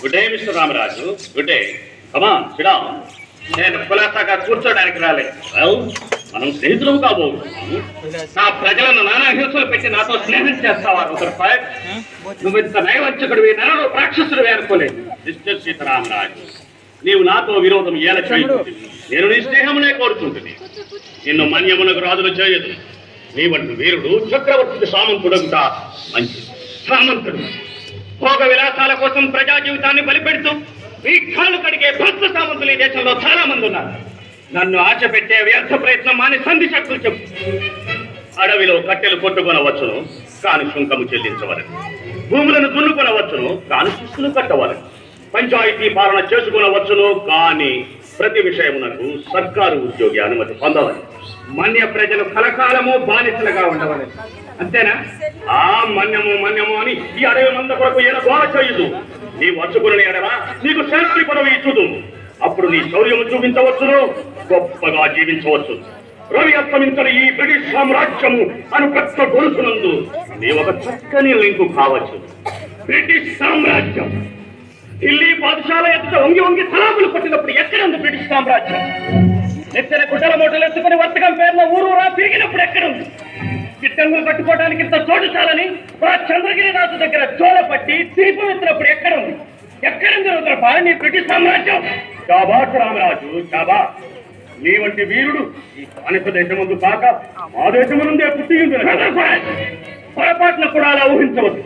Good day mister Ramaraju good day కమా సిడా నేను కులాసాగా కూర్చోడానికి రాలేదు మనం స్నేహితులు కాబోతున్నాము నా ప్రజలను నానా హింసలు పెట్టి నాతో స్నేహం చేస్తావా రుద్రపాయ్ నువ్వు ఇంత నయవంచకుడివి నరడు రాక్షసుడివి అనుకోలేదు మిస్టర్ సీతారామరాజు. నీవు నాతో విరోధం ఏల చేయకూడదు నేను నీ స్నేహమునే కోరుకుంటుంది నిన్ను మన్యమునకు రాజులు చేయదు. నీ వంటి వీరుడు చక్రవర్తికి సామంతుడగుట మంచిది. సామంతుడు. భోగ విలాసాల కోసం ప్రజా జీవితాన్ని బలిపెడుతూ మీ కడిగే భక్త సామంతులు ఈ దేశంలో చాలా మంది ఉన్నారు. నన్ను ఆశ పెట్టే వ్యర్థ ప్రయత్నం మాని సంధి శక్తులు చెప్పు. అడవిలో కట్టెలు కొట్టుకొనవచ్చును కాని శుంకము చెల్లించవలను. భూములను దున్నుకొనవచ్చును కాని శిస్తులు కట్టవలను. పంచాయతీ పాలన చేసుకునవచ్చును కాని ప్రతి విషయమునకు సర్కారు ఉద్యోగి అనుమతి పొందవని మన్య ప్రజలు కలకాలము బానిసలుగా ఉండవని అంతేనా? ఆ మన్యము మన్యము అని ఈ అడవి మంద కొరకు ఏదో గోల చేయదు. నీ వచ్చుకుని అడవా? నీకు శాంతి పదవి ఇచ్చుదు. అప్పుడు నీ శౌర్యము చూపించవచ్చును గొప్పగా జీవించవచ్చు. రవి అస్తమించిన ఈ బ్రిటిష్ సామ్రాజ్యము అను పెద్ద గొలుసునందు నీ ఒక చక్కని లింకు కావచ్చు. బ్రిటిష్ సామ్రాజ్యం. ఢిల్లీ పాఠశాల ఎదుట వంగి వంగి తలాపులు కొట్టినప్పుడు ఎక్కడ ఉంది బ్రిటిష్ సామ్రాజ్యం? నెత్తిన గుడ్డల మూటలు ఎత్తుకుని వర్తకం పేరున ఊరూరా తిరిగినప్పుడు ఎక్కడ ఉంది గిట్టంగులు కట్టుకోవడానికి ఇంత చోటు చాలని మా చంద్రగిరి రాజు దగ్గర చోల పట్టి తిరిగి ఎత్తినప్పుడు ఎక్కడ ఉంది? ఎక్కడ ఉంది నీ బ్రిటిష్ సామ్రాజ్యం? శాబాష్ రామరాజు శాబా నీ వంటి వీరుడు ఈ స్థానిక దేశం కాక మా దేశం నుండే పుట్టి ఉంది పొరపాటున కూడా అలా ఊహించవద్దు.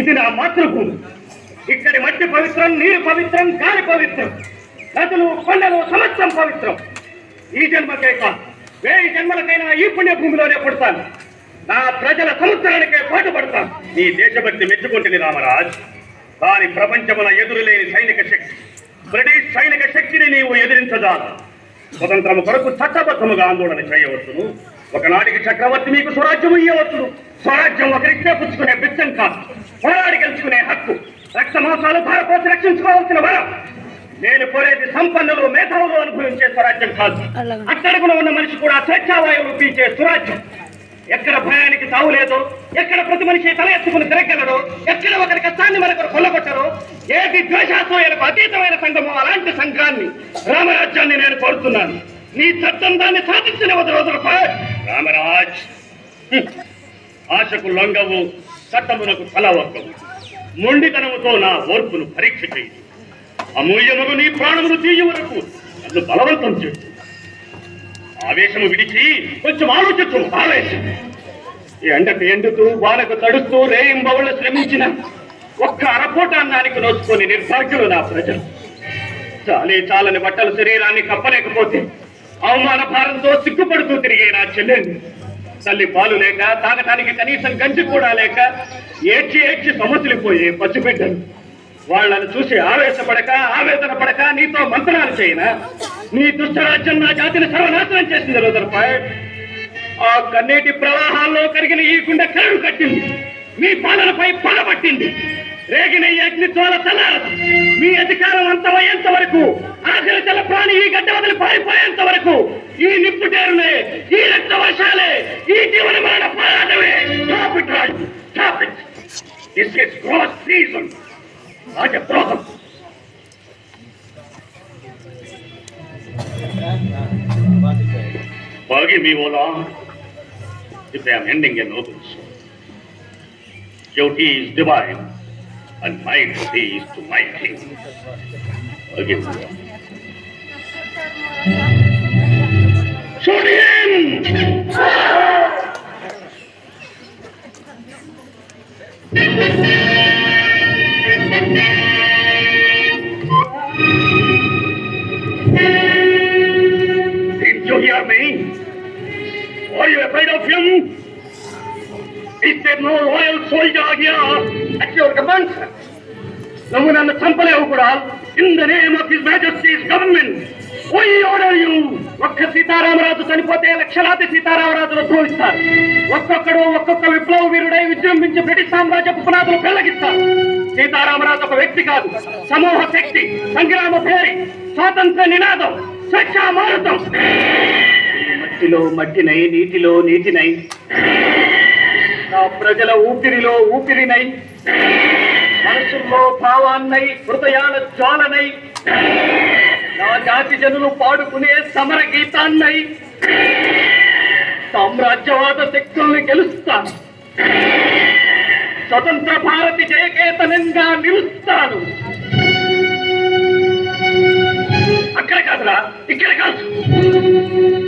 ఇది నా మాతృభూమి. ఇక్కడి మట్టి పవిత్రం నీరు పవిత్రం గాలి పవిత్రం. నదులు కొండలు సమస్తం పవిత్రం. ఈ జన్మకే కాదు వేయి జన్మలకైనా ఈ పుణ్యభూమిలోనే పుడతాను. నా ప్రజల సముద్రానికే పాటుపడతాను నీ దేశభక్తి మెచ్చుకుంటుంది రామరాజ్. కానీ ప్రపంచమున ఎదురులేని సైనిక శక్తి. బ్రిటిష్ సైనిక శక్తిని నీవు ఎదిరించజాలు. స్వతంత్రము కొరకు చట్టబద్ధముగా ఆందోళన చేయవచ్చును. ఒకనాటికి చక్రవర్తి మీకు స్వరాజ్యం ఇయ్యవచ్చును. స్వరాజ్యం ఒకరికే పుచ్చుకునే బిచ్చం కాదు. పోరాడి గెలుచుకునే హక్కు. రక్త మాసాలు భారతదేశ రక్షించుకోవాల్సిన వరం. నేను కోరేది సంపన్నులు మేధావులు అనుభవించే స్వరాజ్యం కాదు. అట్టడుగున ఉన్న మనిషి కూడా స్వేచ్ఛావాయువులు పీల్చే స్వరాజ్యం ఎక్కడ భయానికి తావు లేదో? ఎక్కడ ప్రతి మనిషి తల ఎత్తుకుని తిరగలడో ఎక్కడ ఒకరి కష్టాన్ని మరొకరు కొల్లగొట్టరో? ఏది ద్వేషాసోయలకు అతీతమైన సంఘమో అలాంటి సంఘాన్ని రామరాజ్యాన్ని నేను కోరుతున్నాను. నీ చట్టం దాన్ని సాధించిన వదలవదలపై రామరాజ్ ఆశకు లొంగవు చట్టమునకు తలవక్కవు మొండితనముతో నా ఓర్పును పరీక్ష చేయి. అమూల్యముగు నీ ప్రాణమును తీయ వరకు నన్ను బలవంతం చేస్తు ఆవేశము విడిచి కొంచెం ఆలోచించు ఆవేశం ఎండకు ఎండుతూ వానకు తడుస్తూ రేయింబవుళ్ళు శ్రమించిన ఒక్క అరపోట అన్నానికి నోచుకొని నిర్భాగ్యులు నా ప్రజలు. చాలే చాలని బట్టలు శరీరాన్ని కప్పలేకపోతే అవమాన భారంతో సిగ్గుపడుతూ తిరిగే నా చెల్లెండి తల్లి పాలు లేక తాగటానికి కనీసం గంజి కూడా లేక ఏడ్చి ఏడ్చి సమతులిపోయే పసిబిడ్డలు. వాళ్ళని చూసి ఆవేశపడక ఆవేదన పడక నీతో మంత్రాలు చేయనా? నీ దుష్టరాజ్యం నా జాతిని సర్వనాశనం చేసింది రుదర్పాయ్ ఆ కన్నీటి ప్రవాహాల్లో కరిగిన ఈ గుండె కరుడు కట్టింది. మీ పాలనపై పడబట్టింది. రేగిన ఈ అగ్ని చోల మీ అధికారం అంతమయ్యేంత వరకు ఆఖరి జల ప్రాణి ఈ గడ్డ వదిలి పారిపోయేంత వరకు ఈ నిప్పుటేరులే ఈ రక్త వర్షాలే ఈ జీవన మరణ పోరాటమే. Stop it, Raj. Stop it This is gross treason. రాజద్రోహం. Forgive me, O if I am ending a noble soul. Duty is divine, and my duty is to my king. Forgive me. Are you afraid of him? Is there no royal soldier here at your command? నువ్వు నన్ను చంపలేవు కూడా in the name of his majesty's government why order you? ఒక్క సీతారామరాజు చనిపోతే లక్షలాది సీతారామరాజులు ద్రోహిస్తారు ఒక్కొక్కడు ఒక్కొక్క విప్లవ వీరుడై విజృంభించి బ్రిటిష్ సామ్రాజ్య పునాదులు పెళ్ళగిస్తారు సీతారామరాజు ఒక వ్యక్తి కాదు సమూహ శక్తి సంగ్రామ పేరి స్వాతంత్ర నినాదం స్వేచ్ఛా మారుతం మట్టిలో మట్టినై నీటిలో నీటినై. నా ప్రజల ఊపిరిలో ఊపిరినై. మనసుల్లో భావాన్నై హృదయాల జ్వాలనై. నా జాతి జనులు పాడుకునే సమర గీతాన్నై సామ్రాజ్యవాద శక్తుల్ని గెలుస్తాను స్వతంత్ర భారతి జయకేతనంగా నిలుస్తాను. అక్కడ కాదురా ఇక్కడ కాదు.